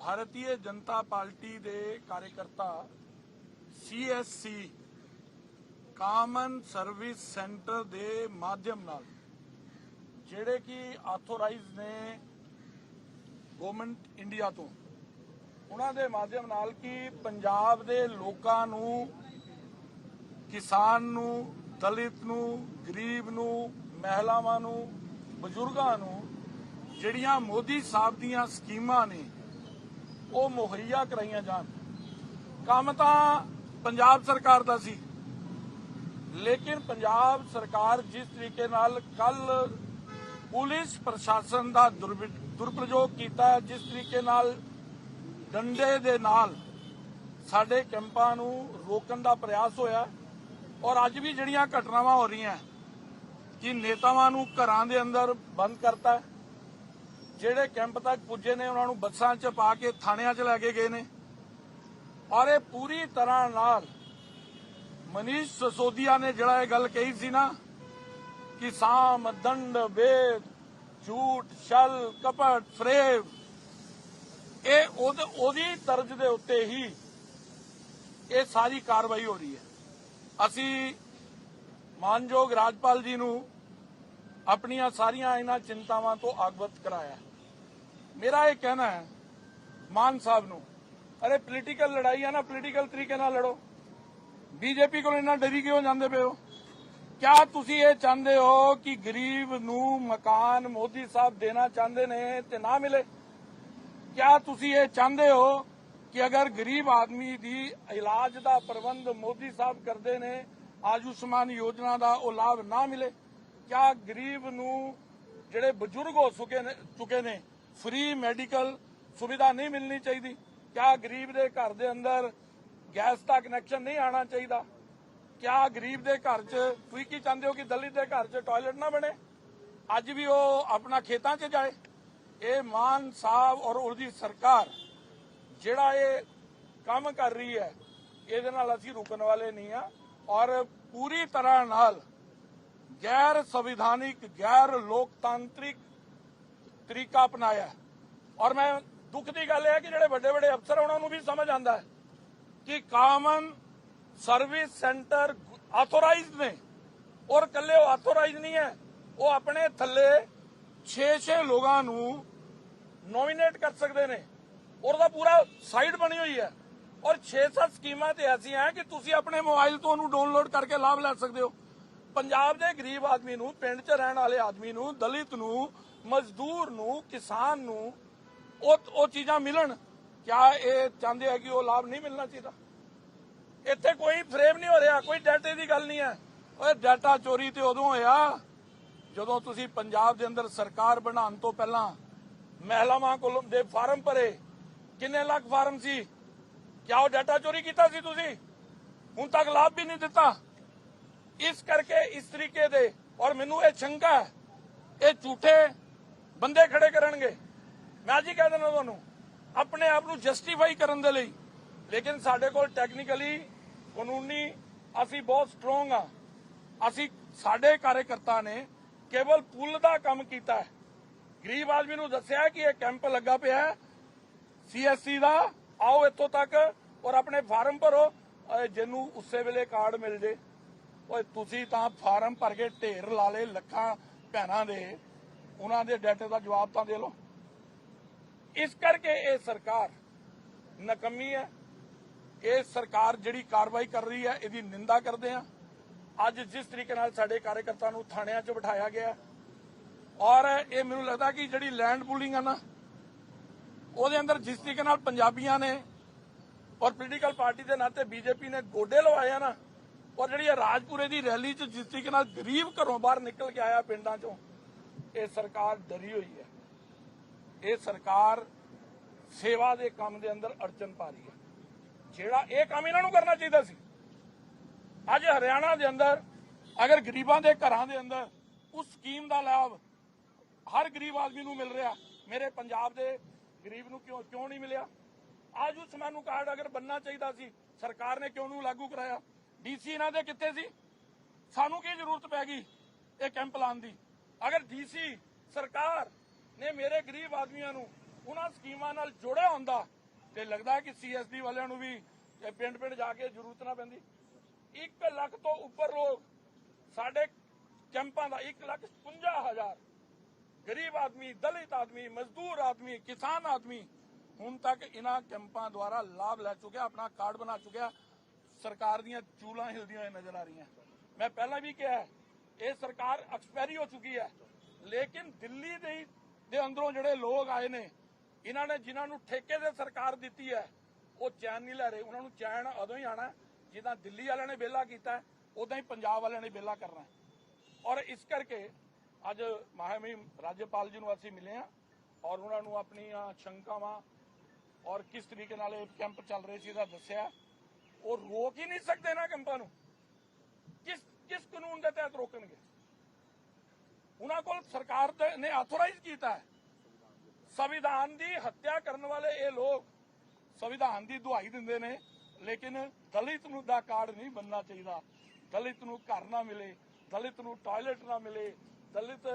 ਭਾਰਤੀ Janata party ਦੇ ਕਾਰਜਕਰਤਾ CSC common service centre ਦੇ ਮਾਧਿਅਮ ਨਾਲ, ਜਿਹੜੇ ਕਿ ਆਥੋਰਾਈਜ਼ ਨੇ ਗਵਰਨਮੈਂਟ ਇੰਡੀਆ ਤੋਂ, ਉਹਨਾਂ ਦੇ ਮਾਧਿਅਮ ਨਾਲ ਕਿ ਪੰਜਾਬ ਦੇ ਲੋਕਾਂ ਨੂੰ, ਕਿਸਾਨ ਨੂੰ, ਦਲਿਤ ਨੂੰ, ਗਰੀਬ ਨੂੰ, ਮਹਿਲਾਵਾਂ ਨੂੰ, ਬਜ਼ੁਰਗਾਂ ਨੂੰ, ਜਿਹੜੀਆਂ ਮੋਦੀ ਸਾਹਿਬ ਦੀਆਂ ਸਕੀਮਾਂ ਨੇ ਉਹ ਮੁਹੱਈਆ ਕਰਾਈਆਂ ਜਾਣ। ਕੰਮ ਤਾਂ ਪੰਜਾਬ ਸਰਕਾਰ ਦਾ ਸੀ। ਲੇਕਿਨ ਪੰਜਾਬ ਸਰਕਾਰ ਜਿਸ ਤਰੀਕੇ ਨਾਲ ਕੱਲ ਪੁਲਿਸ ਪ੍ਰਸ਼ਾਸਨ ਦਾ ਦੁਰਵਿ- ਦੁਰਪ੍ਰਯੋਗ ਕੀਤਾ, ਜਿਸ ਤਰੀਕੇ ਨਾਲ ਡੰਡੇ ਦੇ ਨਾਲ ਸਾਡੇ ਕੈਂਪਾਂ ਨੂੰ ਰੋਕਣ ਦਾ ਪ੍ਰਯਾਸ ਹੋਇਆ ਔਰ ਅੱਜ ਵੀ ਜਿਹੜੀਆਂ ਘਟਨਾਵਾਂ ਹੋ ਰਹੀਆਂ, ਕਿ ਨੇਤਾਵਾਂ ਨੂੰ ਘਰਾਂ ਦੇ ਅੰਦਰ ਬੰਦ ਕਰਤਾ ਜਿਹੜੇ ਕੈਂਪ ਤੱਕ ਪੁੱਜੇ ਨੇ, ਉਹਨਾਂ ਨੂੰ ਬੱਸਾਂ 'ਚ ਪਾ ਕੇ ਥਾਣਿਆਂ 'ਚ ਲੈ ਕੇ ਗਏ ਨੇ। ਔਰ ਇਹ ਪੂਰੀ ਤਰ੍ਹਾਂ ਨਾਲ ਮਨੀਸ਼ ਸਸੋਦੀਆ ਨੇ ਜਿਹੜਾ ਇਹ ਗੱਲ ਕਹੀ ਸੀ ਨਾ, ਕਿ ਸਾਮ, ਦੰਡ, ਵੇਦ, ਝੂਠ, ਛਲ, ਕਪਟ, ਫਰੇਬ, ਇਹ ਉਹਦੀ ਤਰਜ਼ ਦੇ ਉੱਤੇ ਹੀ ਇਹ ਸਾਰੀ ਕਾਰਵਾਈ ਹੋ ਰਹੀ ਹੈ। ਅਸੀਂ ਮਾਨਯੋਗ ਰਾਜਪਾਲ ਜੀ ਨੂੰ ਆਪਣੀਆਂ ਸਾਰੀਆਂ ਇਹਨਾਂ ਚਿੰਤਾਵਾਂ ਤੋਂ ਅਵਗਤ ਕਰਾਇਆ ਮੇਰਾ ਇਹ ਕਹਿਣਾ ਹੈ, ਮਾਨ ਸਾਹਿਬ ਨੂੰ, ਅਰੇ ਪੋਲੀਟੀਕਲ ਲੜਾਈ ਹੈ ਨਾ ਪੋਲੀਟੀਕਲ ਤਰੀਕੇ ਨਾਲ ਲੜੋ। ਬੀਜੇਪੀ ਕੋਲ ਇੰਨਾ ਡਰੀ ਕਿਉਂ ਜਾਂਦੇ ਪਏ ਹੋ? ਕਿਆ ਤੁਸੀਂ ਇਹ ਚਾਹੁੰਦੇ ਹੋ ਕਿ ਗਰੀਬ ਨੂੰ ਮਕਾਨ ਮੋਦੀ ਸਾਹਿਬ ਦੇਣਾ ਚਾਹੁੰਦੇ ਨੇ ਤੇ ਨਾ ਮਿਲੇ? ਕਿਆ ਤੁਸੀਂ ਇਹ ਚਾਹੁੰਦੇ ਹੋ ਕਿ ਅਗਰ ਗਰੀਬ ਆਦਮੀ ਦੀ ਇਲਾਜ ਦਾ ਪ੍ਰਬੰਧ ਮੋਦੀ ਸਾਹਿਬ ਕਰਦੇ ਨੇ, ਆਯੁਸ਼ਮਾਨ ਯੋਜਨਾ ਦਾ ਉਹ ਲਾਭ ਨਾ ਮਿਲੇ? ਕਿਆ ਗਰੀਬ ਨੂੰ ਜਿਹੜੇ ਬਜ਼ੁਰਗ ਹੋ ਚੁੱਕੇ ਨੇ ਚੁੱਕੇ ਨੇ ਫ੍ਰੀ ਮੈਡੀਕਲ ਸੁਵਿਧਾ ਨਹੀਂ ਮਿਲਣੀ ਚਾਹੀਦੀ। ਕਿਆ ਗਰੀਬ ਦੇ ਘਰ ਦੇ ਅੰਦਰ ਗੈਸ ਦਾ ਕਨੈਕਸ਼ਨ ਨਹੀਂ ਆਣਾ ਚਾਹੀਦਾ? ਕਿਆ ਗਰੀਬ ਦੇ ਘਰ 'ਚ ਤੁਸੀਂ ਕੀ ਚਾਹੁੰਦੇ ਹੋ ਕਿ ਦਲਿਤ ਦੇ ਘਰ 'ਚ ਟਾਇਲਟ ਨਾ ਬਣੇ? ਅੱਜ ਵੀ ਉਹ ਆਪਣਾ ਖੇਤਾਂ 'ਚ ਜਾਏ। ਇਹ ਮਾਨ ਸਾਹਿਬ ਔਰ ਉਹਦੀ ਸਰਕਾਰ ਜਿਹੜਾ ਇਹ ਕੰਮ ਕਰ ਰਹੀ ਹੈ, ਇਹਦੇ ਨਾਲ ਅਸੀਂ ਰੁਕਣ ਵਾਲੇ ਨਹੀਂ ਆ ਔਰ ਪੂਰੀ ਤਰ੍ਹਾਂ ਨਾਲ ਗੈਰ ਸੰਵਿਧਾਨਿਕ, ਗੈਰ ਲੋਕਤਾਂਤਰਿਕ ਤਰੀਕਾ ਅਪਣਾਇਆ ਔਰ ਮੈਂ ਦੁੱਖ ਦੀ ਗੱਲ ਇਹ ਹੈ ਕਿ ਜਿਹੜੇ ਵੱਡੇ ਵੱਡੇ ਅਫਸਰ ਉਹਨਾਂ ਨੂੰ ਵੀ ਸਮਝ ਆਂਦਾ ਹੈ ਕਿ ਕਾਮਨ ਸਰਵਿਸ ਸੈਂਟਰ ਆਥੋਰਾਈਜ਼ਡ ਨੇ। ਔਰ ਕੱਲੇ ਉਹ ਆਥੋਰਾਈਜ਼ ਨਹੀਂ ਹੈ, ਉਹ ਆਪਣੇ ਥੱਲੇ 6-6 ਲੋਕਾਂ ਨੂੰ ਨੋਮੀਨੇਟ ਕਰ ਸਕਦੇ ਨੇ। ਔਰ ਉਹਦਾ ਪੂਰਾ ਸਾਈਟ ਬਣੀ ਹੋਈ ਹੈ। ਔਰ 6-7 ਸਕੀਮਾਂ ਤੇ ਐਸੀਆਂ ਹੈ ਕਿ ਤੁਸੀਂ ਆਪਣੇ ਮੋਬਾਈਲ ਤੋਂ ਉਹਨੂੰ ਡਾਊਨਲੋਡ ਕਰਕੇ ਲਾਭ ਲੈ ਸਕਦੇ ਹੋ। ਪੰਜਾਬ ਦੇ ਗਰੀਬ ਆਦਮੀ ਨੂੰ, ਪਿੰਡ 'ਚ ਰਹਿਣ ਵਾਲੇ ਆਦਮੀ ਨੂੰ, ਦਲਿਤ ਨੂੰ ਮਜ਼ਦੂਰ ਨੂੰ, ਕਿਸਾਨ ਨੂੰ ਉਹ ਉਹ ਚੀਜ਼ਾਂ ਮਿਲਣ। ਕਿਆ ਇਹ ਚਾਹੁੰਦੇ ਆ ਕਿ ਉਹ ਲਾਭ ਨਹੀਂ ਮਿਲਣਾ ਚਾਹੀਦਾ? ਇੱਥੇ ਕੋਈ ਫਰੇਮ ਨਹੀਂ ਹੋ ਰਿਹਾ, ਕੋਈ ਡਾਟੇ ਦੀ ਗੱਲ ਨਹੀਂ ਹੈ। ਓਏ ਡਾਟਾ ਚੋਰੀ ਤੇ ਉਦੋਂ ਹੋਇਆ ਜਦੋਂ ਤੁਸੀਂ ਪੰਜਾਬ ਦੇ ਅੰਦਰ ਸਰਕਾਰ ਬਣਾਉਣ ਤੋਂ ਪਹਿਲਾਂ ਮਹਿਲਾਵਾਂ ਕੋਲੋਂ ਦੇ ਫਾਰਮ ਭਰੇ। ਕਿੰਨੇ ਲੱਖ ਫਾਰਮ ਸੀ? ਕਿਆ ਉਹ ਡਾਟਾ ਚੋਰੀ ਕੀਤਾ ਸੀ ਤੁਸੀਂ? ਹੁਣ ਤੱਕ ਲਾਭ ਵੀ ਨਹੀਂ ਦਿੱਤਾ। ਇਸ ਕਰਕੇ ਇਸ ਤਰੀਕੇ ਦੇ, ਔਰ ਮੈਨੂੰ ਇਹ ਸ਼ੰਕਾ ਹੈ, ਇਹ ਝੂਠੇ ਬੰਦੇ ਖੜੇ ਕਰਨਗੇ। ਮੈਂ ਅੱਜ ਹੀ ਕਹਿ ਦਿੰਦਾ ਤੁਹਾਨੂੰ, ਆਪਣੇ ਆਪ ਨੂੰ ਜਸਟੀਫਾਈ ਕਰਨ ਦੇ ਲਈ। ਲੇਕਿਨ ਸਾਡੇ ਕੋਲ ਟੈਕਨੀਕਲੀ ਕਾਨੂੰਨੀ ਅਸੀਂ ਬਹੁਤ ਸਟਰੋਂਗ ਆ। ਅਸੀਂ ਸਾਡੇ ਕਾਰਜਕਰਤਾ ਨੇ ਕੇਵਲ ਪੁੱਲ ਦਾ ਕੰਮ ਕੀਤਾ ਹੈ। ਗਰੀਬ ਆਦਮੀ ਨੂੰ ਦੱਸਿਆ ਕਿ ਇਹ ਕੈਂਪ ਲੱਗਾ ਪਿਆ ਹੈ। ਸੀਐਸਸੀ ਦਾ, ਆਓ ਇੱਥੋਂ ਤੱਕ ਔਰ ਆਪਣੇ ਫਾਰਮ ਭਰੋ। ਅਹ ਜਿਹਨੂੰ ਉਸੇ ਵੇਲੇ ਕਾਰਡ ਮਿਲ ਜੇ। ਓਏ, ਤੁਸੀਂ ਤਾਂ ਫਾਰਮ ਭਰ ਕੇ ਢੇਰ ਲਾ ਲਏ ਲੱਖਾਂ ਭੈਣਾਂ ਦੇ। ਉਹਨਾਂ ਦੇ ਡਾਟੇ ਦਾ ਜਵਾਬ ਤਾਂ ਦੇ ਲਓ। ਇਸ ਕਰਕੇ ਇਹ ਸਰਕਾਰ ਨਕਮੀ ਹੈ। ਇਹ ਸਰਕਾਰ ਜਿਹੜੀ ਕਾਰਵਾਈ ਕਰ ਰਹੀ ਹੈ, ਇਹਦੀ ਨਿੰਦਾ ਕਰਦੇ ਆ ਅੱਜ ਜਿਸ ਤਰੀਕੇ ਨਾਲ ਸਾਡੇ ਕਾਰਜਕਰਤਾ ਨੂੰ ਥਾਣਿਆਂ 'ਚ ਬਿਠਾਇਆ ਗਿਆ ਔਰ ਇਹ ਮੈਨੂੰ ਲੱਗਦਾ ਕਿ ਜਿਹੜੀ ਲੈਂਡ ਪੂਲਿੰਗ ਆ ਨਾ, ਉਹਦੇ ਅੰਦਰ ਜਿਸ ਤਰੀਕੇ ਨਾਲ ਪੰਜਾਬੀਆਂ ਨੇ ਔਰ ਪੋਲੀਟੀਕਲ ਪਾਰਟੀ ਦੇ ਨਾਤੇ ਬੀਜੇਪੀ ਨੇ ਗੋਡੇ ਲਵਾਏ ਆ ਨਾ, ਔਰ ਜਿਹੜੀ ਰਾਜਪੁਰੇ ਦੀ ਰੈਲੀ 'ਚ ਜਿਸ ਤਰੀਕੇ ਨਾਲ ਗਰੀਬ ਘਰੋਂ ਬਾਹਰ ਨਿਕਲ ਕੇ ਆਇਆ ਪਿੰਡਾਂ 'ਚੋਂ ਇਹ ਸਰਕਾਰ ਡਰੀ ਹੋਈ ਹੈ। ਇਹ ਸਰਕਾਰ ਸੇਵਾ ਦੇ ਕੰਮ ਦੇ ਅੰਦਰ ਅੜਚਨ ਪਾ ਰਹੀ ਹੈ। ਜਿਹੜਾ ਇਹ ਕੰਮ ਇਹਨਾਂ ਨੂੰ ਕਰਨਾ ਚਾਹੀਦਾ ਸੀ, ਅੱਜ ਹਰਿਆਣਾ ਦੇ ਅੰਦਰ, ਅਗਰ ਗਰੀਬਾਂ ਦੇ ਘਰਾਂ ਦੇ ਅੰਦਰ ਉਸ ਸਕੀਮ ਦਾ ਲਾਭ ਹਰ ਗਰੀਬ ਆਦਮੀ ਨੂੰ ਮਿਲ ਰਿਹਾ। ਮੇਰੇ ਪੰਜਾਬ ਦੇ ਗਰੀਬ ਨੂੰ ਕਿਉਂ ਕਿਉਂ ਨਹੀਂ ਮਿਲਿਆ? ਆਯੁਸ਼ਮਾਨ ਨੂੰ ਕਾਰਡ ਅਗਰ ਬੰਨਣਾ ਚਾਹੀਦਾ ਸੀ, ਸਰਕਾਰ ਨੇ ਕਿਉਂ ਨੂੰ ਲਾਗੂ ਕਰਾਇਆ? ਡੀਸੀ ਇਹਨਾਂ ਦੇ ਕਿੱਥੇ ਸੀ? ਸਾਨੂੰ ਕੀ ਜ਼ਰੂਰਤ ਪੈ ਗਈ ਇਹ ਕੈਂਪ ਲਾਉਣ ਦੀ? ਅਗਰ ਡੀਸੀ ਸਰਕਾਰ ਨੇ ਮੇਰੇ ਗਰੀਬ ਆਦਮੀਆਂ ਨੂੰ ਉਹਨਾਂ ਸਕੀਮਾਂ ਨਾਲ ਜੋੜਿਆ ਹੁੰਦਾ ਤੇ ਲੱਗਦਾ ਕਿ ਸੀਐਸਡੀ ਵਾਲਿਆਂ ਨੂੰ ਵੀ ਪਿੰਡ ਪਿੰਡ ਜਾ ਕੇ ਜ਼ਰੂਰਤ ਨਾ ਪੈਂਦੀ। 1 ਲੱਖ ਤੋਂ ਉੱਪਰ ਲੋਕ ਸਾਡੇ ਕੈਂਪਾਂ ਦਾ 1 ਲੱਖ 55 ਹਜ਼ਾਰ ਗਰੀਬ ਆਦਮੀ, ਦਲਿਤ ਆਦਮੀ, ਮਜ਼ਦੂਰ ਆਦਮੀ, ਕਿਸਾਨ ਆਦਮੀ ਹੁਣ ਤੱਕ ਇਹਨਾਂ ਕੈਂਪਾਂ ਦੁਆਰਾ ਲਾਭ ਲੈ ਚੁੱਕਿਆ, ਆਪਣਾ ਕਾਰਡ ਬਣਾ ਚੁੱਕਿਆ। ਸਰਕਾਰ ਦੀਆਂ ਚੂਲਾਂ ਹਿਲਦੀਆਂ ਹੋਈਆਂ ਨਜ਼ਰ ਆ ਰਹੀਆਂ। ਮੈਂ ਪਹਿਲਾਂ ਵੀ ਕਿਹਾ ਇਹ ਸਰਕਾਰ ਐਕਸਪਾਇਰੀ ਹੋ ਚੁੱਕੀ ਹੈ। ਲੇਕਿਨ ਦਿੱਲੀ ਦੇ ਦੇ ਅੰਦਰੋਂ ਜਿਹੜੇ ਲੋਕ ਆਏ ਨੇ, ਇਹਨਾਂ ਨੇ ਜਿਨ੍ਹਾਂ ਨੂੰ ਠੇਕੇ ਦੇ ਸਰਕਾਰ ਦਿੱਤੀ ਹੈ, ਉਹ ਚੈਨ ਨਹੀਂ ਲੈ ਰਹੇ। ਉਹਨਾਂ ਨੂੰ ਚੈਨ ਉਦੋਂ ਹੀ ਆਣਾ ਜਿੱਦਾਂ ਦਿੱਲੀ ਵਾਲਿਆਂ ਨੇ ਵਿਹਲਾ ਕੀਤਾ ਉਦਾਂ ਹੀ ਪੰਜਾਬ ਵਾਲਿਆਂ ਨੇ ਵਿਹਲਾ ਕਰਨਾ ਔਰ ਇਸ ਕਰਕੇ ਅੱਜ ਮਹਾਮਹਿਮ ਰਾਜਪਾਲ ਜੀ ਨੂੰ ਅਸੀਂ ਮਿਲੇ ਆ ਔਰ ਉਹਨਾਂ ਨੂੰ ਆਪਣੀਆਂ ਸ਼ੰਕਾਵਾਂ ਔਰ ਕਿਸ ਤਰੀਕੇ ਨਾਲ ਇਹ ਕੈਂਪ ਚੱਲ ਰਹੇ ਸੀ, ਇਹਦਾ ਦੱਸਿਆ। ਉਹ ਰੋਕ ਹੀ ਨਹੀਂ ਸਕਦੇ ਨਾ ਕੈਂਪਾਂ ਨੂੰ। ਕਿਸ ਕਿਸ ਕਾਨੂੰਨ ਦੇ ਤਹਿਤ ਰੋਕਣਗੇ। ਉਹਨਾਂ ਕੋਲ ਸਰਕਾਰ ਨੇ ਆਥੋਰਾਈਜ਼ ਕੀਤਾ ਹੈ। ਸੰਵਿਧਾਨ ਦੀ ਹੱਤਿਆ ਕਰਨ ਵਾਲੇ ਇਹ ਲੋਕ ਸੰਵਿਧਾਨ ਦੀ ਦੁਹਾਈ ਦਿੰਦੇ ਨੇ, ਲੇਕਿਨ ਦਲਿਤ ਨੂੰ ਦਾ ਕਾਰਡ ਨਹੀਂ ਬੰਨਣਾ ਚਾਹੀਦਾ। ਦਲਿਤ ਨੂੰ ਘਰ ਨਾ ਮਿਲੇ, ਦਲਿਤ ਨੂੰ ਟਾਇਲਟ ਨਾ ਮਿਲੇ, ਦਲਿਤ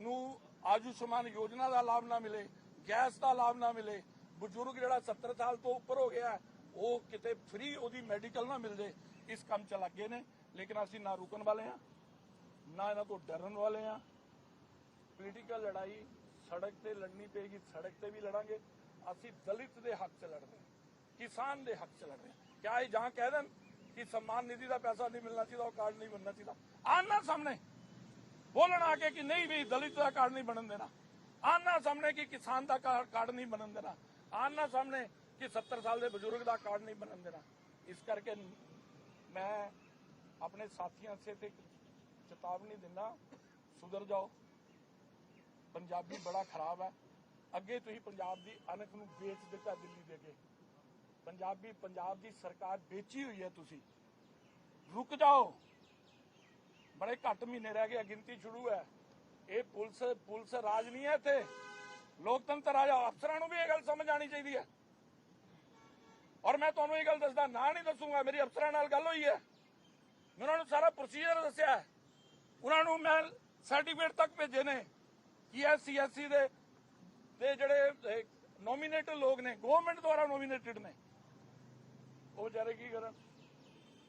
ਨੂੰ ਆਯੁਸ਼ਮਾਨ ਯੋਜਨਾ ਦਾ ਲਾਭ ਨਾ ਮਿਲੇ, ਗੈਸ ਦਾ ਲਾਭ ਨਾ ਮਿਲੇ। ਬਜ਼ੁਰਗ ਜਿਹੜਾ 70 ਸਾਲ ਤੋਂ ਉੱਪਰ ਹੋ ਗਿਆ, ਉਹ ਕਿਤੇ ਫ੍ਰੀ ਉਹਦੀ ਮੈਡੀਕਲ ਨਾ ਮਿਲ ਜੇ, ਇਸ ਕੰਮ ਚ ਲੱਗੇ ਨੇ। ਲੇਕਿਨ ਅਸੀਂ ਨਾ ਰੁਕਣ ਵਾਲੇ ਆ ਨਾ ਇਹਨਾਂ ਤੋਂ ਡਰਨ ਵਾਲੇ ਆ ਪੋਲੀਟੀਕਲ ਲੜਾਈ ਸੜਕ ਤੇ ਲੜਨੀ ਪਏਗੀ, ਸੜਕ ਤੇ ਵੀ ਲੜਾਂਗੇ। ਅਸੀਂ ਦਲਿਤ ਦੇ ਹੱਕ 'ਚ ਲੜਦੇ ਹਾਂ, ਕਿਸਾਨ ਦੇ ਹੱਕ 'ਚ ਲੜਦੇ ਹਾਂ। ਕਿਆ ਇਹ ਜਾਂ ਕਹਿ ਦੇਣ ਕਿ ਸਨਮਾਨ ਨਿਧੀ ਦਾ ਪੈਸਾ ਨਹੀਂ ਮਿਲਣਾ ਚਾਹੀਦਾ, ਉਹ ਕਾਰਡ ਨਹੀਂ ਬਣਨਾ ਚਾਹੀਦਾ? ਆਨਾ ਸਾਹਮਣੇ। ਬੋਲਣ ਆ ਕੇ ਕਿ ਨਹੀਂ ਵੀ ਦਲਿਤ ਦਾ ਕਾਰਡ ਨਹੀਂ ਬਣਨ ਦੇਣਾ। ਆਨਾ ਸਾਹਮਣੇ ਕਿ ਕਿਸਾਨ ਦਾ ਕਾਰਡ ਨਹੀਂ ਬਣਨ ਦੇਣਾ। ਆਨਾ ਸਾਹਮਣੇ ਕਿ 70 ਸਾਲ ਦੇ ਬਜ਼ੁਰਗ ਦਾ ਕਾਰਡ ਨਹੀਂ ਬਣਨ ਦੇਣਾ। ਇਸ ਕਰਕੇ ਮੈਂ ਆਪਣੇ ਸਾਥੀਆਂ ਸੇ ਤੇ ਚੇਤਾਵਨੀ ਦਿੰਦਾ, ਸੁਧਰ ਜਾਓ। ਪੰਜਾਬੀ ਬੜਾ ਖਰਾਬ ਹੈ। ਅੱਗੇ ਤੁਸੀਂ ਪੰਜਾਬ ਦੀ ਅਣਖ ਨੂੰ ਵੇਚ ਦਿੱਤਾ ਦਿੱਲੀ ਦੇ ਕੇ ਪੰਜਾਬੀ, ਪੰਜਾਬ ਦੀ ਸਰਕਾਰ ਵੇਚੀ ਹੋਈ ਹੈ ਤੁਸੀਂ। ਰੁਕ ਜਾਓ। ਬੜੇ ਘੱਟ ਮਹੀਨੇ ਰਹਿ ਗਏ, ਗਿਣਤੀ ਸ਼ੁਰੂ ਹੈ। ਇਹ ਪੁਲਿਸ ਪੁਲਿਸ ਰਾਜ ਨਹੀਂ ਹੈ ਇੱਥੇ। ਲੋਕਤੰਤਰ ਰਾਜ ਅਫਸਰਾਂ ਨੂੰ ਵੀ ਇਹ ਗੱਲ ਸਮਝ ਆਣੀ ਚਾਹੀਦੀ ਹੈ। ਔਰ ਮੈਂ ਤੁਹਾਨੂੰ ਇਹ ਗੱਲ ਦੱਸਦਾ, ਨਾ ਨਹੀਂ ਦੱਸੂਗਾ, ਮੇਰੀ ਅਫਸਰਾਂ ਨਾਲ ਗੱਲ ਹੋਈ ਹੈ। ਮੈਂ ਉਹਨਾਂ ਨੂੰ ਸਾਰਾ ਪ੍ਰੋਸੀਜਰ ਦੱਸਿਆ ਉਹਨਾਂ ਨੂੰ ਮੈਂ ਸਰਟੀਫਿਕੇਟ ਤੱਕ ਭੇਜੇ ਨੇ ਕਿ ਇਹ ਸੀਐਸਸੀ ਦੇ ਦੇ ਜਿਹੜੇ ਨੋਮੀਨੇਟਡ ਲੋਕ ਨੇ ਗਵਰਨਮੈਂਟ ਦੁਆਰਾ ਨੋਮੀਨੇਟਡ ਨੇ। ਉਹ ਵਿਚਾਰੇ ਕੀ ਕਰਨ?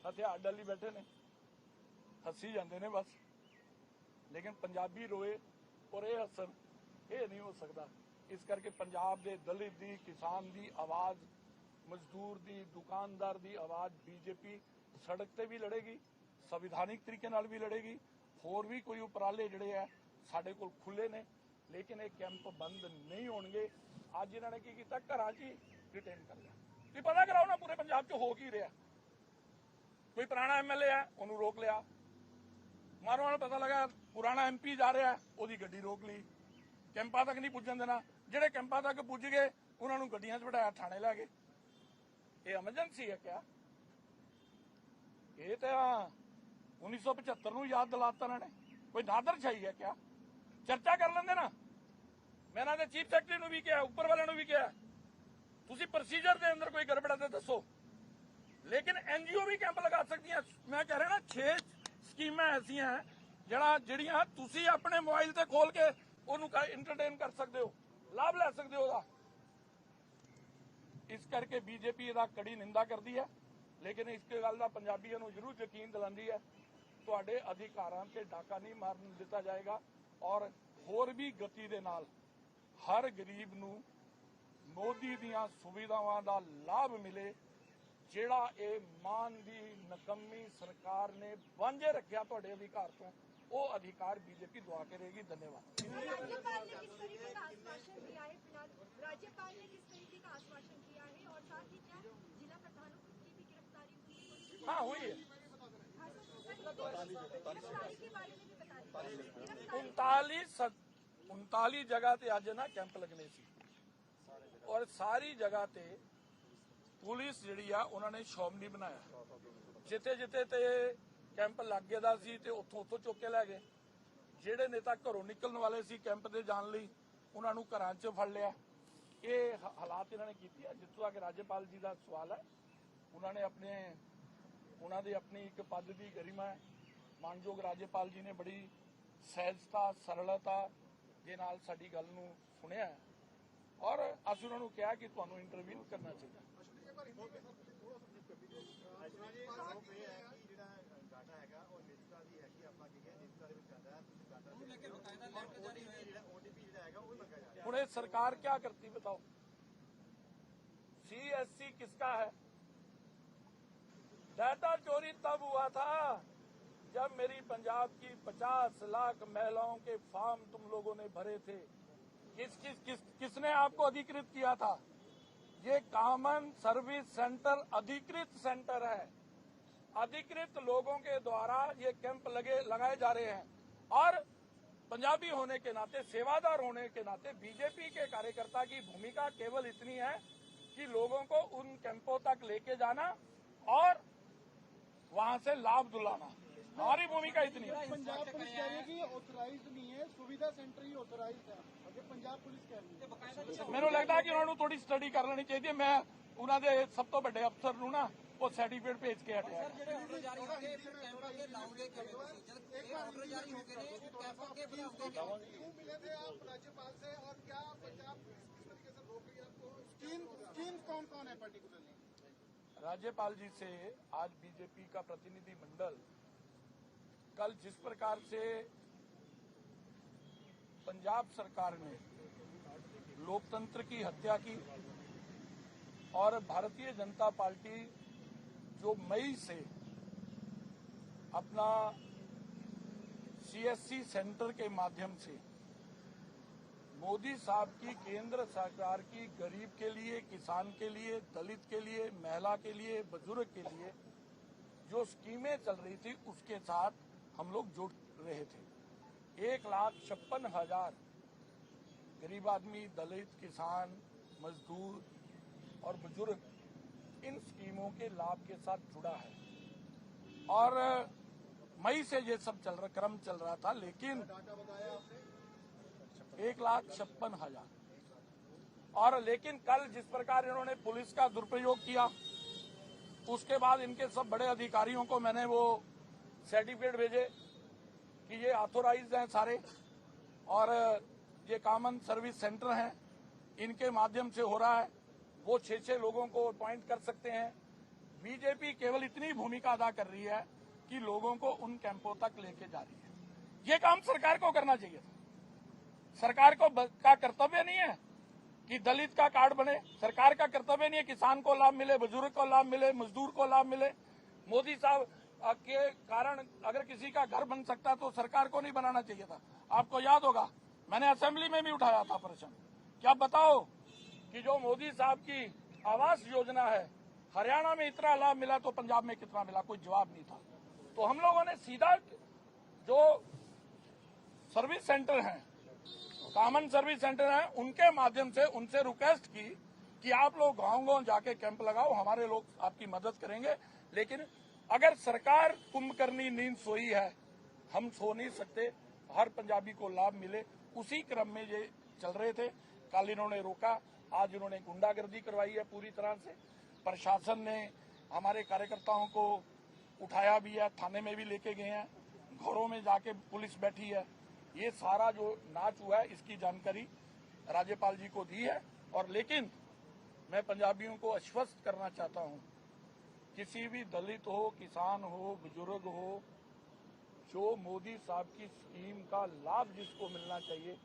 ਹਥਿਆਰ ਡੱਲੀ ਬੈਠੇ ਨੇ। ਹੱਸੀ ਜਾਂਦੇ ਨੇ ਬਸ। ਲੇਕਿਨ ਪੰਜਾਬੀ ਰੋਏ ਔਰ ਇਹ ਹੱਸਣ, ਇਹ ਨਹੀਂ ਹੋ ਸਕਦਾ। ਇਸ ਕਰਕੇ ਪੰਜਾਬ ਦੇ ਦਲਿਤ ਦੀ, ਕਿਸਾਨ ਦੀ ਆਵਾਜ਼, ਮਜ਼ਦੂਰ ਦੀ, ਦੁਕਾਨਦਾਰ ਦੀ ਆਵਾਜ਼, ਬੀਜੇਪੀ ਸੜਕ ਤੇ ਵੀ ਲੜੇਗੀ। ਸੰਵਿਧਾਨਿਕ ਤਰੀਕੇ ਨਾਲ ਵੀ ਲੜੇਗੀ, ਹੋਰ ਵੀ ਕੋਈ ਉਪਰਾਲੇ ਜਿਹੜੇ ਆ ਸਾਡੇ ਕੋਲ ਖੁੱਲੇ ਨੇ, ਲੇਕਿਨ ਇਹ ਕੈਂਪ ਬੰਦ ਨਹੀਂ ਹੋਣਗੇ। ਅੱਜ ਇਹਨਾਂ ਨੇ ਕੀ ਕੀਤਾ? ਘਰਾਂ 'ਚ ਹੀ ਰਿਟੇਨ ਕਰ ਲਿਆ। ਵੀ ਪਤਾ ਕਰਾਓ ਨਾ, ਪੂਰੇ ਪੰਜਾਬ 'ਚ ਹੋ ਕੀ ਰਿਹਾ। ਕੋਈ ਪੁਰਾਣਾ ਐਮਐਲਏ ਆ, ਉਹਨੂੰ ਰੋਕ ਲਿਆ। ਮਾਰੋ ਨਾਲ ਪਤਾ ਲੱਗਾ, ਪੁਰਾਣਾ ਐਮਪੀ ਜਾ ਰਿਹਾ, ਉਹਦੀ ਗੱਡੀ ਰੋਕ ਲਈ। ਕੈਂਪਾਂ ਤੱਕ ਨਹੀਂ ਪੁੱਜਣ ਦੇਣਾ। ਜਿਹੜੇ ਕੈਂਪਾਂ ਤੱਕ ਪੁੱਜ ਗਏ, ਉਹਨਾਂ ਨੂੰ ਗੱਡੀਆਂ 'ਚ ਬਿਠਾਇਆ, ਥਾਣੇ ਲੈ ਗਏ। ਇਹ ਐਮਰਜੈਂਸੀ ਹੈ ਕਿਆ? ਇਹ ਤਾਂ 1975 ਨੂੰ ਯਾਦ ਦਿਲਾਤਾ ਇਹਨਾਂ ਨੇ। ਕੋਈ ਨਾਦਰ ਛਾਈ ਹੈ ਕਿਆ? ਚਰਚਾ ਕਰ ਲੈਂਦੇ ਨਾ। ਮੈਂ ਇਹਨਾਂ ਦੇ ਚੀਫ ਸੈਕਟਰੀ ਨੂੰ ਵੀ ਕਿਹਾ, ਉੱਪਰ ਵਾਲਿਆਂ ਨੂੰ ਵੀ ਕਿਹਾ। ਤੁਸੀਂ ਪ੍ਰੋਸੀਜਰ ਦੇ ਅੰਦਰ ਕੋਈ ਗੜਬੜ ਹੈ ਤਾਂ ਦੱਸੋ। ਲੇਕਿਨ ਐਨਜੀਓ ਵੀ ਕੈਂਪ ਲਗਾ ਸਕਦੀਆਂ। ਮੈਂ ਕਹਿ ਰਿਹਾ ਨਾ 6 ਸਕੀਮਾਂ ਐਸੀਆਂ ਜਿਹੜਾ ਜਿਹੜੀਆਂ ਤੁਸੀਂ ਆਪਣੇ ਮੋਬਾਈਲ ਤੇ ਖੋਲ ਕੇ ਉਹਨੂੰ ਇੰਟਰਟੇਨ ਕਰ ਸਕਦੇ ਹੋ, ਲਾਭ ਲੈ ਸਕਦੇ ਹੋ ਉਹਦਾ। ਇਸ ਕਰਕੇ ਬੀਜੇਪੀ ਇਹਦਾ ਕੜੀ ਨਿੰਦਾ ਕਰਦੀ ਹੈ। ਲੇਕਿਨ ਇਸ ਗੱਲ ਦਾ ਪੰਜਾਬੀਆਂ ਨੂੰ ਜ਼ਰੂਰ ਯਕੀਨ ਦਿਲਾਉਂਦੀ ਹੈ ਤੁਹਾਡੇ ਅਧਿਕਾਰਾਂ ਤੇ ਡਾਕਾ ਨਹੀਂ ਮਾਰਨ ਦਿੱਤਾ ਜਾਏਗਾ ਔਰ ਹੋਰ ਵੀ ਗਤੀ ਦੇ ਨਾਲ ਹਰ ਗਰੀਬ ਨੂੰ ਮੋਦੀ ਦੀਆਂ ਸੁਵਿਧਾਵਾਂ ਦਾ ਲਾਭ ਮਿਲੇ ਜਿਹੜਾ ਇਹ ਮਾਨ ਦੀ ਨਕਮੀ ਸਰਕਾਰ ਨੇ ਵਾਂਝੇ ਰੱਖਿਆ ਤੁਹਾਡੇ ਅਧਿਕਾਰ ਤੋਂ ਉਹ ਅਧਿਕਾਰ ਬੀਜੇਪੀ ਦਵਾ ਕੇ ਰਹੇਗੀ ਧੰਨਵਾਦ राज्यपाल ने किस तरीके का आश्वासन दिया है फिलहाल राज्यपाल ने किस तरीके का आश्वासन किया है और साथ ही क्या जिला प्रधानों की भी गिरफ्तारी हुई है हाँ हुई है हाँ, 39 ਜਗ੍ਹਾ ਤੇ ਅੱਜ ਨਾ ਕੈਂਪ ਲੱਗਨੇ ਸੀ ਔਰ ਸਾਰੀ ਜਗ੍ਹਾ ਤੇ ਪੁਲਿਸ ਜਿਹੜੀ ਆ ਉਹਨਾਂ ਨੇ ਸ਼ੌਮਨੀ ਬਣਾਇਆ ਜਿੱਥੇ ਜਿੱਥੇ ਤੇ ਕੈਂਪ ਲੱਗ ਗਿਆ ਦਾ ਸੀ ਤੇ ਉੱਥੋਂ ਉੱਥੋਂ ਚੁੱਕ ਕੇ ਲੈ ਗਏ ਜਿਹੜੇ ਨੇਤਾ ਘਰੋਂ ਨਿਕਲਣ ਵਾਲੇ ਸੀ ਕੈਂਪ ਦੇ ਜਾਣ ਲਈ ਉਹਨਾਂ ਨੂੰ ਘਰਾਂ 'ਚ ਫੜ ਲਿਆ ਇਹ ਹਾਲਾਤ ਇਹਨਾਂ ਨੇ ਕੀਤੀ ਆ ਜਿੱਥੋਂ ਤੱਕ ਰਾਜਪਾਲ ਜੀ ਦਾ ਸਵਾਲ ਹੈ ਉਹਨਾਂ ਨੇ ਆਪਣੇ ਉਹਨਾਂ ਦੀ ਆਪਣੀ ਇੱਕ ਪਦ ਦੀ ਗਰਿਮਾ ਹੈ ਮਾਨਯੋਗ ਰਾਜਪਾਲ ਜੀ ਨੇ ਬੜੀ ਸਹਿਜਤਾ ਸਰਲਤਾ ਦੇ ਨਾਲ ਸਾਡੀ ਗੱਲ ਨੂੰ ਸੁਣਿਆ ਹੈ ਔਰ ਅਸੀਂ ਉਹਨਾਂ ਨੂੰ ਕਿਹਾ ਕਿ ਤੁਹਾਨੂੰ ਇੰਟਰਵੀਨ ਕਰਨਾ ਚਾਹੀਦਾ ਅਸ਼ਵਾ ਜੀ ਆਰੋਪ ਇਹ ਹੈ ਕਿ ਜਿਹੜਾ ਡਾਟਾ ਹੈਗਾ ਉਹ ਨਿਜਤਾ ਦੀ ਹੈਗੀ ਆਪਾਂ ਕੀ ਕਹਿੰਦੇ ਨਿਜਤਾ ਦੇ ਵਿੱਚ ਆਉਂਦਾ ਹੈ ਤੁਸੀਂ ਡਾਟਾ ਲੈ ਕੇ ਬਕਾਇਦਾ ਲੈਟਰ ਜਾਰੀ ਹੋਇਆ ਜਿਹੜਾ ਓਟੀਪੀ ਜਿਹੜਾ ਹੈਗਾ ਉਹ ਮੰਗਾ ਜਾ ਰਿਹਾ ਹੁਣ ये सरकार क्या करती बताओ सीएससी किसका है डाटा चोरी तब हुआ था जब मेरी पंजाब की 50 लाख महिलाओं के फॉर्म तुम लोगों ने भरे थे। किस किस किस, किसने आपको अधिकृत किया था? ये कॉमन सर्विस सेंटर, अधिकृत सेंटर है। अधिकृत लोगों के द्वारा ये कैंप लगे, लगाए जा रहे हैं। और पंजाबी होने के नाते, सेवादार होने के नाते, बीजेपी के कार्यकर्ता की भूमिका केवल इतनी है कि लोगों को उन कैंपों तक लेके जाना और वहां से लाभ दिलाना हमारी भूमिका इतनी है पंजाब पुलिस कह रही है कि ये ऑथराइज्ड नहीं है सुविधा सेंटर ही ऑथराइज्ड है अगर पंजाब पुलिस कह रही है ਮੈਨੂੰ ਲੱਗਦਾ ਕਿ ਉਹਨਾਂ ਨੂੰ ਥੋੜੀ ਸਟੱਡੀ ਕਰ ਲੈਣੀ ਚਾਹੀਦੀ ਹੈ ਮੈਂ ਉਹਨਾਂ ਦੇ ਸਭ ਤੋਂ ਵੱਡੇ ਅਫਸਰ ਨੂੰ ਨਾ ਉਹ ਸਰਟੀਫਿਕੇਟ ਭੇਜ ਕੇ ਹਟਿਆ ਜਿਹੜੇ ਆਰਡਰ ਜਾਰੀ ਹੋ ਗਏ ਫਿਰ ਕੈਂਪ ਅੱਗੇ ਲਾਉਂਗੇ ਕਿਵੇਂ ਤੁਸੀਂ ਜਦ ਇਹ ਆਰਡਰ ਜਾਰੀ ਹੋ ਗਏ ਨੇ ਫਿਰ ਕੈਂਪ ਅੱਗੇ ਬਣਾਉਂਗੇ ਕਿਵੇਂ क्यों मिले थे आप राज्यपाल से और क्या पंजाब पुलिस किस तरीके से रोक रही है आपको स्कीम स्कीम कौन कौन है पर्टिकुलरली राज्यपाल जी से आज बीजेपी का प्रतिनिधि मंडल कल जिस प्रकार से पंजाब सरकार ने लोकतंत्र की हत्या की और भारतीय जनता पार्टी जो मई से अपना सीएससी सेंटर के माध्यम से मोदी साहब की केंद्र सरकार की गरीब के लिए, किसान के लिए, दलित के लिए, महिला के लिए, बुज़ुर्ग के लिए जो स्कीमें चल रही थी, उसके साथ हम लोग जुड़ रहे थे। एक लाख छप्पन हज़ार गरीब आदमी, दलित, किसान, मजदूर और बुज़ुर्ग, इन स्कीमों के लाभ के साथ जुड़ा है। और मई से ये सब चल रहा, क्रम चल रहा था, लेकिन एक लाख छप्पन हज़ार। और लेकिन कल जिस प्रकार इन्होंने पुलिस का दुरुपयोग किया, उसके बाद इनके सब बड़े अधिकारियों को मैंने वो सर्टिफिकेट भेजे कि ये ऑथोराइज हैं सारे, और ये कॉमन सर्विस सेंटर हैं, इनके माध्यम से हो रहा है। वो छह छह लोगों को अपॉइंट कर सकते हैं। बीजेपी केवल इतनी भूमिका अदा कर रही है कि लोगों को उन कैंपों तक लेके जा रही है। ये काम सरकार को करना चाहिए था। सरकार को का कर्तव्य नहीं है कि दलित का कार्ड बने। सरकार का कर्तव्य नहीं है किसान को लाभ मिले, बुज़ुर्ग को लाभ मिले, मजदूर को लाभ मिले। मोदी साहब के कारण अगर किसी का घर बन सकता तो सरकार को नहीं बनाना चाहिए था। आपको याद होगा, मैंने असेंबली में भी उठाया था प्रश्न। क्या बताओ कि जो मोदी साहब की आवास योजना है, हरियाणा में इतना लाभ मिला तो पंजाब में कितना मिला? कोई जवाब नहीं था। तो हम लोगों ने सीधा जो सर्विस सेंटर हैं कॉमन सर्विस सेंटर है, उनके माध्यम से, उनसे रिक्वेस्ट की कि आप लोग गाँव गाँव जाके कैंप लगाओ, हमारे लोग आपकी मदद करेंगे। लेकिन अगर सरकार कुंभकर्णी नींद सोई है, हम सो नहीं सकते, हर पंजाबी को लाभ मिले, उसी क्रम में ये चल रहे थे। कल इन्होंने रोका, आज इन्होंने गुंडागर्दी करवाई है पूरी तरह से। प्रशासन ने हमारे कार्यकर्ताओं को उठाया भी है, थाने में भी लेके गए हैं, घरों में जाके पुलिस बैठी है। ये सारा जो नाच हुआ है, इसकी जानकारी राज्यपाल जी को दी है। और लेकिन मैं पंजाबियों को आश्वस्त करना चाहता हूँ, किसी भी दलित हो, किसान हो, बुज़ुर्ग हो, जो मोदी साहब की स्कीम का लाभ जिसको मिलना चाहिए,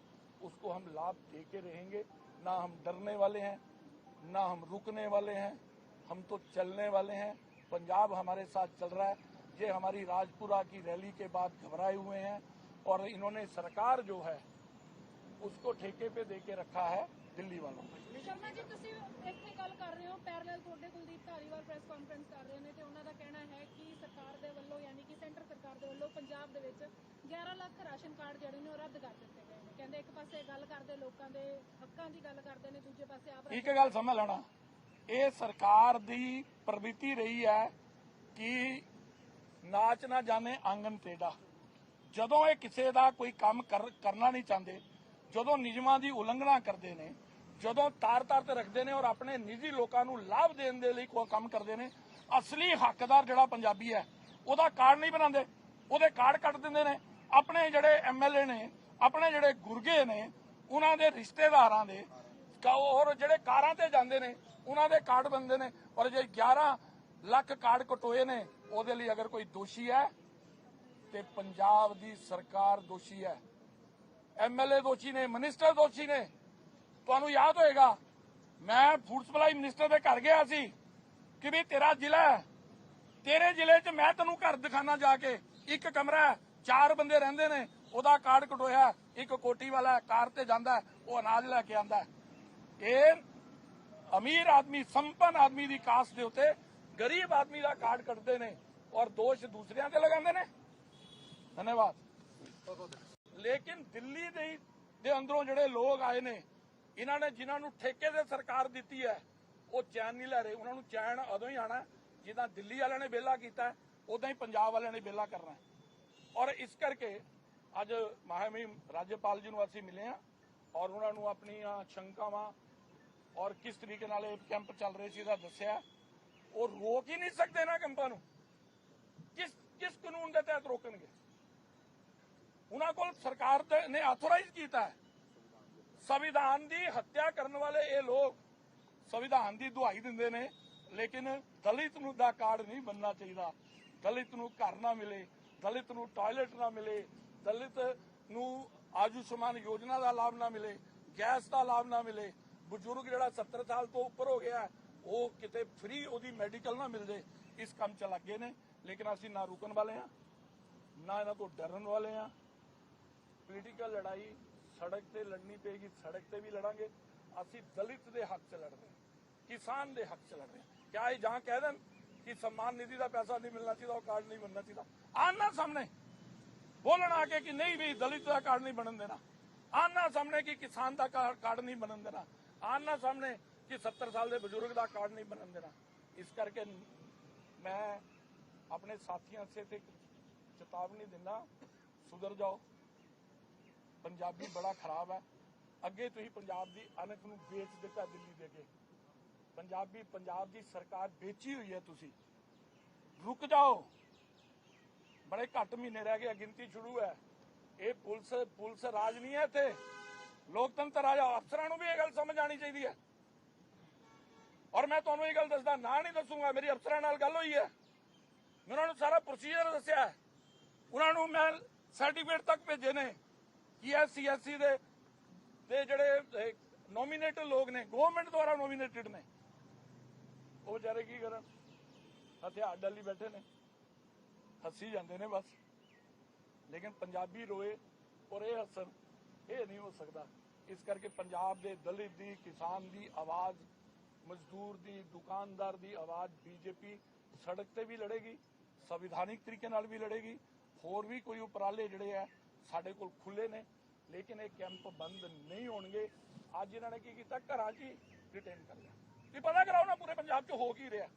उसको हम लाभ देके रहेंगे। ना हम डरने वाले हैं, ना हम रुकने वाले हैं, हम तो चलने वाले हैं। पंजाब हमारे साथ चल रहा है। ये हमारी राजपुरा की रैली के बाद घबराए हुए हैं। और इन्होंने सरकार जो है उसको ठेके पे देके रखा है दिल्ली वालों को ਸ਼ਰਮਾ ਜੀ ਤੁਸੀਂ ਇੱਥੇ ਗੱਲ ਕਰ ਰਹੇ ਹੋ ਪੈਰਲਲ ਤੁਹਾਡੇ ਕੁਲਦੀਪ ਧਾਲੀਵਾਲ ਪ੍ਰੈਸ ਕਾਨਫਰੰਸ ਕਰ ਰਹੇ ਨੇ ਤੇ ਉਹਨਾਂ ਦਾ ਕਹਿਣਾ ਹੈ ਕਿ ਸਰਕਾਰ ਦੇ ਵੱਲੋਂ ਯਾਨੀ ਕਿ ਸੈਂਟਰ ਸਰਕਾਰ ਦੇ ਵੱਲੋਂ ਪੰਜਾਬ ਦੇ ਵਿੱਚ 11 ਲੱਖ ਰਾਸ਼ਨ ਕਾਰਡ ਜਿਹੜੇ ਨੇ ਉਹ ਰੱਦ ਕਰ ਦਿੱਤੇ ਗਏ ਨੇ ਕਹਿੰਦੇ ਇੱਕ ਪਾਸੇ ਗੱਲ ਕਰਦੇ ਲੋਕਾਂ ਦੇ ਹੱਕਾਂ ਦੀ ਗੱਲ ਕਰਦੇ ਨੇ ਦੂਜੇ ਪਾਸੇ ਆਪ ਇੱਕ ਗੱਲ ਸਮਝ ਲੈਣਾ ਇਹ ਸਰਕਾਰ ਦੀ ਪ੍ਰਵਿਰਤੀ ਰਹੀ ਹੈ ਕਿ ਨਾਚ ਨਾ ਜਾਣੇ ਆਂਗਨ ਟੇਡਾ ਜਦੋਂ ਇਹ ਕਿਸੇ ਦਾ ਕੋਈ ਕੰਮ ਕਰ- ਕਰਨਾ ਨਹੀਂ ਚਾਹੁੰਦੇ, ਜਦੋਂ ਨਿਯਮਾਂ ਦੀ ਉਲੰਘਣਾ ਕਰਦੇ ਨੇ, ਜਦੋਂ ਤਾਰ-ਤਾਰ ਤੇ ਰੱਖਦੇ ਨੇ ਔਰ ਆਪਣੇ ਨਿੱਜੀ ਲੋਕਾਂ ਨੂੰ ਲਾਭ ਦੇਣ ਦੇ ਲਈ ਕੋਈ ਕੰਮ ਕਰਦੇ ਨੇ, ਅਸਲੀ ਹੱਕਦਾਰ ਜਿਹੜਾ ਪੰਜਾਬੀ ਹੈ, ਉਹਦਾ ਕਾਰਡ ਨਹੀਂ ਬਣਾਉਂਦੇ, ਉਹਦੇ ਕਾਰਡ ਕੱਟ ਦਿੰਦੇ ਨੇ। ਆਪਣੇ ਜਿਹੜੇ ਐਮਐਲਏ ਨੇ, ਆਪਣੇ ਜਿਹੜੇ ਗੁਰਗੇ ਨੇ, ਉਹਨਾਂ ਦੇ ਰਿਸ਼ਤੇਦਾਰਾਂ ਦੇ ਔਰ ਜਿਹੜੇ ਕਾਰਾਂ ਤੇ ਜਾਂਦੇ ਨੇ, ਉਹਨਾਂ ਦੇ ਕਾਰਡ ਬੰਦੇ ਨੇ। ਔਰ ਜੇ 11 ਲੱਖ ਕਾਰਡ ਕਟੋਏ ਨੇ, ਉਹਦੇ ਲਈ ਅਗਰ ਕੋਈ ਦੋਸ਼ੀ ਹੈ ਤੇ ਪੰਜਾਬ ਦੀ ਸਰਕਾਰ ਦੋਸ਼ੀ ਹੈ। ਐਮਐਲਏ ਦੋਸ਼ੀ ਨੇ ਮਿਨਿਸਟਰ ਦੋਸ਼ੀ ਨੇ। ਤੁਹਾਨੂੰ ਯਾਦ ਹੋਏਗਾ ਮੈਂ ਫੂਡ ਸਪਲਾਈ ਮਿਨਿਸਟਰ ਦੇ ਘਰ ਗਿਆ ਸੀ ਕਿ ਵੀ ਤੇਰਾ ਜ਼ਿਲ੍ਹਾ ਹੈ। ਤੇਰੇ ਜ਼ਿਲ੍ਹੇ 'ਚ ਮੈਂ ਤੈਨੂੰ ਘਰ ਦਿਖਾਣਾ ਜਾ ਕੇ। ਇੱਕ ਕਮਰਾ ਚਾਰ ਬੰਦੇ ਰਹਿੰਦੇ ਨੇ ਉਹਦਾ ਕਾਰਡ ਕਟੋਇਆ ਹੈ, ਇੱਕ ਕੋਟੀ ਵਾਲਾ ਕਾਰ ਤੇ ਜਾਂਦਾ ਉਹ ਅਨਾਜ ਲੈ ਕੇ ਆਂਦਾ ਇਹ ਅਮੀਰ ਆਦਮੀ ਸੰਪਨ ਆਦਮੀ ਦੀ ਕਾਸਟ ਦੇ ਉੱਤੇ ਗਰੀਬ ਆਦਮੀ ਦਾ ਕਾਰਡ ਕੱਟਦੇ ਨੇ ਔਰ ਦੋਸ਼ ਦੂਸਰਿਆਂ ਤੇ ਲਗਾਉਂਦੇ ਨੇ। ਧੰਨਵਾਦ। ਲੇਕਿਨ ਦਿੱਲੀ ਦੇ ਦੇ ਅੰਦਰੋਂ ਜਿਹੜੇ ਲੋਕ ਆਏ ਨੇ, ਇਹਨਾਂ ਨੇ ਜਿਨ੍ਹਾਂ ਨੂੰ ਠੇਕੇ ਦੇ ਸਰਕਾਰ ਦਿੱਤੀ ਹੈ, ਉਹ ਚੈਨ ਨਹੀਂ ਲੈ ਰਹੇ। ਉਹਨਾਂ ਨੂੰ ਚੈਨ ਉਦੋਂ ਹੀ ਆਣਾ ਜਿੱਦਾਂ ਦਿੱਲੀ ਵਾਲਿਆਂ ਨੇ ਵਿਹਲਾ ਕੀਤਾ ਉਦਾਂ ਹੀ ਪੰਜਾਬ ਵਾਲਿਆਂ ਨੇ ਵਿਹਲਾ ਕਰਨਾ ਔਰ ਇਸ ਕਰਕੇ ਅੱਜ ਮਹਾਮਹਿਮ ਰਾਜਪਾਲ ਜੀ ਨੂੰ ਅਸੀਂ ਮਿਲੇ ਹਾਂ ਔਰ ਉਹਨਾਂ ਨੂੰ ਆਪਣੀਆਂ ਸ਼ੰਕਾਵਾਂ ਔਰ ਕਿਸ ਤਰੀਕੇ ਨਾਲ ਇਹ ਕੈਂਪ ਚੱਲ ਰਹੇ ਸੀ ਇਹਦਾ ਦੱਸਿਆ ਉਹ ਰੋਕ ਹੀ ਨਹੀਂ ਸਕਦੇ ਨਾ ਕੈਂਪਾਂ ਨੂੰ। ਕਿਸ ਕਿਸ ਕਾਨੂੰਨ ਦੇ ਤਹਿਤ ਰੋਕਣਗੇ? ਉਹਨਾਂ ਕੋਲ ਸਰਕਾਰ ਨੇ ਆਥੋਰਾਈਜ਼ ਕੀਤਾ ਹੈ। ਸੰਵਿਧਾਨ ਦੀ ਹੱਤਿਆ ਕਰਨ ਵਾਲੇ ਇਹ ਲੋਕ ਸੰਵਿਧਾਨ ਦੀ ਦੁਹਾਈ ਦਿੰਦੇ ਨੇ, ਲੇਕਿਨ ਦਲਿਤ ਨੂੰ ਦਾ ਕਾਰਡ ਨਹੀਂ ਬੰਨਣਾ ਚਾਹੀਦਾ। ਦਲਿਤ ਨੂੰ ਘਰ ਨਾ ਮਿਲੇ, ਦਲਿਤ ਨੂੰ ਟਾਇਲਟ ਨਾ ਮਿਲੇ, ਦਲਿਤ ਨੂੰ ਆਯੁਸ਼ਮਾਨ ਯੋਜਨਾ ਦਾ ਲਾਭ ਨਾ ਮਿਲੇ, ਗੈਸ ਦਾ ਲਾਭ ਨਾ ਮਿਲੇ। ਬਜ਼ੁਰਗ ਜਿਹੜਾ 70 ਸਾਲ ਤੋਂ ਉੱਪਰ ਹੋ ਗਿਆ, ਉਹ ਕਿਤੇ ਫ੍ਰੀ ਉਹਦੀ ਮੈਡੀਕਲ ਨਾ ਮਿਲ ਜੇ, ਇਸ ਕੰਮ ਚ ਲੱਗੇ ਨੇ। ਲੇਕਿਨ ਅਸੀਂ ਨਾ ਰੁਕਣ ਵਾਲੇ ਹਾਂ, ਨਾ ਇਹਨਾਂ ਤੋਂ ਡਰਨ ਵਾਲੇ ਆ ਪੋਲੀਟੀਕਲ ਲੜਾਈ ਸੜਕ ਤੇ ਲੜਨੀ ਪਏਗੀ, ਸੜਕ ਤੇ ਵੀ ਲੜਾਂਗੇ। ਅਸੀਂ ਦਲਿਤ ਦੇ ਹੱਕ 'ਚ ਲੜਦੇ ਕਿਸਾਨ ਦੇ ਹੱਕ 'ਚ ਲੜਦੇ ਕਿਆ ਇਹ ਜਾਂ ਕਹਿ ਦੇਣ ਕਿ ਸਨਮਾਨ ਨਿਧੀ ਦਾ ਪੈਸਾ ਨਹੀਂ ਮਿਲਣਾ ਚਾਹੀਦਾ, ਉਹ ਕਾਰਡ ਨਹੀਂ ਬਣਨਾ ਚਾਹੀਦਾ। ਆਨਾ ਸਾਹਮਣੇ ਬੋਲਣ ਆ ਕੇ ਕਿ ਨਹੀਂ ਵੀ ਦਲਿਤ ਦਾ ਕਾਰਡ ਨਹੀਂ ਬਣਨ ਦੇਣਾ। ਆਨਾ ਸਾਹਮਣੇ ਕਿ ਕਿਸਾਨ ਦਾ ਕਾਰਡ ਨਹੀਂ ਬਣਨ ਦੇਣਾ। ਆਨਾ ਸਾਹਮਣੇ ਕਿ 70 ਸਾਲ ਦੇ ਬਜ਼ੁਰਗ ਦਾ ਕਾਰਡ ਨਹੀਂ ਬਣਨ ਦੇਣਾ। ਇਸ ਕਰਕੇ ਮੈਂ ਆਪਣੇ ਸਾਥੀਆਂ ਸੇ ਤੇ ਚੇਤਾਵਨੀ ਦਿੰਦਾ, ਸੁਧਰ ਜਾਓ। ਪੰਜਾਬੀ ਬੜਾ ਖਰਾਬ ਹੈ। ਅੱਗੇ ਤੁਸੀਂ ਪੰਜਾਬ ਦੀ ਅਣਖ ਨੂੰ ਵੇਚ ਦਿੱਤਾ ਦਿੱਲੀ ਦੇ ਕੇ ਪੰਜਾਬੀ ਪੰਜਾਬ ਦੀ ਸਰਕਾਰ ਵੇਚੀ ਹੋਈ ਹੈ ਤੁਸੀਂ। ਰੁਕ ਜਾਓ। ਬੜੇ ਘੱਟ ਮਹੀਨੇ ਰਹਿ ਗਏ, ਗਿਣਤੀ ਸ਼ੁਰੂ ਹੈ। ਇਹ ਪੁਲਿਸ ਪੁਲਿਸ ਰਾਜ ਨਹੀਂ ਹੈ ਇੱਥੇ। ਲੋਕਤੰਤਰ ਰਾਜ ਅਫਸਰਾਂ ਨੂੰ ਵੀ ਇਹ ਗੱਲ ਸਮਝ ਆਣੀ ਚਾਹੀਦੀ ਹੈ। ਔਰ ਮੈਂ ਤੁਹਾਨੂੰ ਇਹ ਗੱਲ ਦੱਸਦਾ, ਨਾ ਨਹੀਂ ਦੱਸੂਗਾ, ਮੇਰੀ ਅਫਸਰਾਂ ਨਾਲ ਗੱਲ ਹੋਈ ਹੈ। ਮੈਂ ਉਹਨਾਂ ਨੂੰ ਸਾਰਾ ਪ੍ਰੋਸੀਜਰ ਦੱਸਿਆ ਉਹਨਾਂ ਨੂੰ ਮੈਂ ਸਰਟੀਫਿਕੇਟ ਤੱਕ ਭੇਜੇ ਨੇ। ਕਿ ਇਹ ਸੀਐਸਸੀ ਦੇ ਦੇ ਜਿਹੜੇ ਨੋਮੀਨੇਟਡ ਲੋਕ ਨੇ ਗਵਰਨਮੈਂਟ ਦੁਆਰਾ ਨੋਮੀਨੇਟਡ ਨੇ। ਉਹ ਵਿਚਾਰੇ ਕੀ ਕਰਨ? ਹਥਿਆਰ ਡਾਲੀ ਬੈਠੇ ਨੇ। ਹੱਸੀ ਜਾਂਦੇ ਨੇ ਬਸ। ਲੇਕਿਨ ਪੰਜਾਬੀ ਰੋਏ ਔਰ ਇਹ ਹੱਸਣ, ਇਹ ਨਹੀਂ ਹੋ ਸਕਦਾ। ਇਸ ਕਰਕੇ ਪੰਜਾਬ ਦੇ ਦਲਿਤ ਦੀ, ਕਿਸਾਨ ਦੀ ਆਵਾਜ਼, ਮਜ਼ਦੂਰ ਦੀ, ਦੁਕਾਨਦਾਰ ਦੀ ਆਵਾਜ਼ ਬੀਜੇਪੀ ਸੜਕ ਤੇ ਵੀ ਲੜੇਗੀ, ਸੰਵਿਧਾਨਿਕ ਤਰੀਕੇ ਨਾਲ ਵੀ ਲੜੇਗੀ। ਹੋਰ ਵੀ ਕੋਈ ਉਪਰਾਲੇ ਜਿਹੜੇ ਆ ਸਾਡੇ ਕੋਲ ਖੁੱਲੇ ਨੇ, ਲੇਕਿਨ ਇਹ ਕੈਂਪ ਬੰਦ ਨਹੀਂ ਹੋਣਗੇ। ਅੱਜ ਇਹਨਾਂ ਨੇ ਕੀ ਕੀਤਾ? ਘਰਾਂ 'ਚ ਹੀ ਡਿਟੇਨ ਕਰ ਲਿਆ। ਵੀ ਪਤਾ ਕਰਾਓ ਨਾ, ਪੂਰੇ ਪੰਜਾਬ 'ਚ ਹੋ ਕੀ ਰਿਹਾ।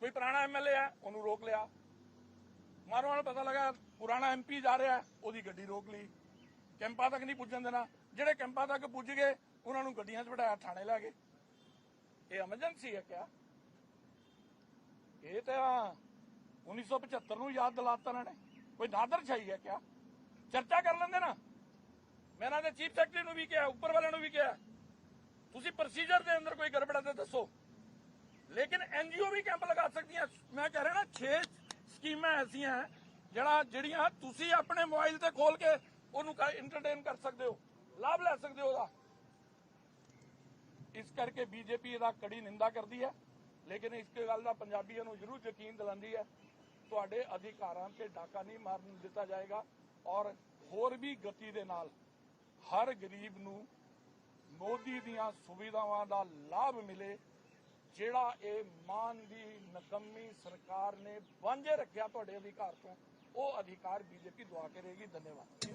ਕੋਈ ਪੁਰਾਣਾ ਐਮਐਲਏ ਹੈ, ਉਹਨੂੰ ਰੋਕ ਲਿਆ। ਮਾਰੋ ਨਾਲ ਪਤਾ ਲੱਗਾ, ਪੁਰਾਣਾ ਐਮਪੀ ਜਾ ਰਿਹਾ, ਉਹਦੀ ਗੱਡੀ ਰੋਕ ਲਈ। ਕੈਂਪਾਂ ਤੱਕ ਨਹੀਂ ਪੁੱਜਣ ਦੇਣਾ। ਜਿਹੜੇ ਕੈਂਪਾਂ ਤੱਕ ਪੁੱਜ ਗਏ, ਉਹਨਾਂ ਨੂੰ ਗੱਡੀਆਂ 'ਚ ਬਿਠਾਇਆ, ਥਾਣੇ ਲੈ ਗਏ। ਇਹ ਐਮਰਜੈਂਸੀ ਹੈ ਕਿਆ? ਇਹ ਤਾਂ 1975 ਨੂੰ ਯਾਦ ਦਿਲਾਤਾ ਇਹਨਾਂ ਨੇ। ਕੋਈ ਨਾਦਰ ਛਾਈ ਹੈ ਕਿਆ? ਚਰਚਾ ਕਰ ਲੈਂਦੇ ਨਾ। ਮੈਂ ਇਹਨਾਂ ਦੇ ਚੀਫ ਸੈਕਟਰੀ ਨੂੰ ਵੀ ਕਿਹਾ, ਉੱਪਰ ਵਾਲਿਆਂ ਨੂੰ ਵੀ ਕਿਹਾ। ਤੁਸੀਂ ਪ੍ਰੋਸੀਜਰ ਦੇ ਅੰਦਰ ਕੋਈ ਗੜਬੜ ਹੈ ਦੱਸੋ। ਲੇਕਿਨ ਐਨਜੀਓ ਵੀ ਕੈਂਪ ਲਗਾ ਸਕਦੀਆਂ। ਮੈਂ ਕਹਿ ਰਿਹਾ ਨਾ 6 ਸਕੀਮਾਂ ਐਸੀਆਂ ਜਿਹੜਾ ਜਿਹੜੀਆਂ ਤੁਸੀਂ ਆਪਣੇ ਮੋਬਾਈਲ ਤੇ ਖੋਲ ਕੇ ਉਹਨੂੰ ਇੰਟਰਟੇਨ ਕਰ ਸਕਦੇ ਹੋ, ਲਾਭ ਲੈ ਸਕਦੇ ਹੋ ਉਹਦਾ। ਇਸ ਕਰਕੇ ਬੀਜੇਪੀ ਇਹਦਾ ਕੜੀ ਨਿੰਦਾ ਕਰਦੀ ਹੈ, ਲੇਕਿਨ ਇਸ ਗੱਲ ਦਾ ਪੰਜਾਬੀਆਂ ਨੂੰ ਜ਼ਰੂਰ ਯਕੀਨ ਦਿਲਾਉਂਦੀ ਹੈ, ਤੁਹਾਡੇ ਅਧਿਕਾਰਾਂ ਤੇ ਡਾਕਾ ਨਹੀਂ ਮਾਰਨ ਦਿੱਤਾ ਜਾਏਗਾ। ਔਰ ਹੋਰ ਵੀ ਗਤੀ ਦੇ ਨਾਲ ਹਰ ਗਰੀਬ ਨੂੰ ਮੋਦੀ ਦੀਆਂ ਸੁਵਿਧਾਵਾਂ ਦਾ ਲਾਭ ਮਿਲੇ, ਜਿਹੜਾ ਇਹ ਮਾਨ ਦੀ ਨਕਮੀ ਸਰਕਾਰ ਨੇ ਵਾਂਝੇ ਰੱਖਿਆ ਤੁਹਾਡੇ ਅਧਿਕਾਰ ਤੋਂ, ਉਹ ਅਧਿਕਾਰ ਬੀਜੇਪੀ ਦਵਾ ਕੇ ਰਹੇਗੀ ਧੰਨਵਾਦ।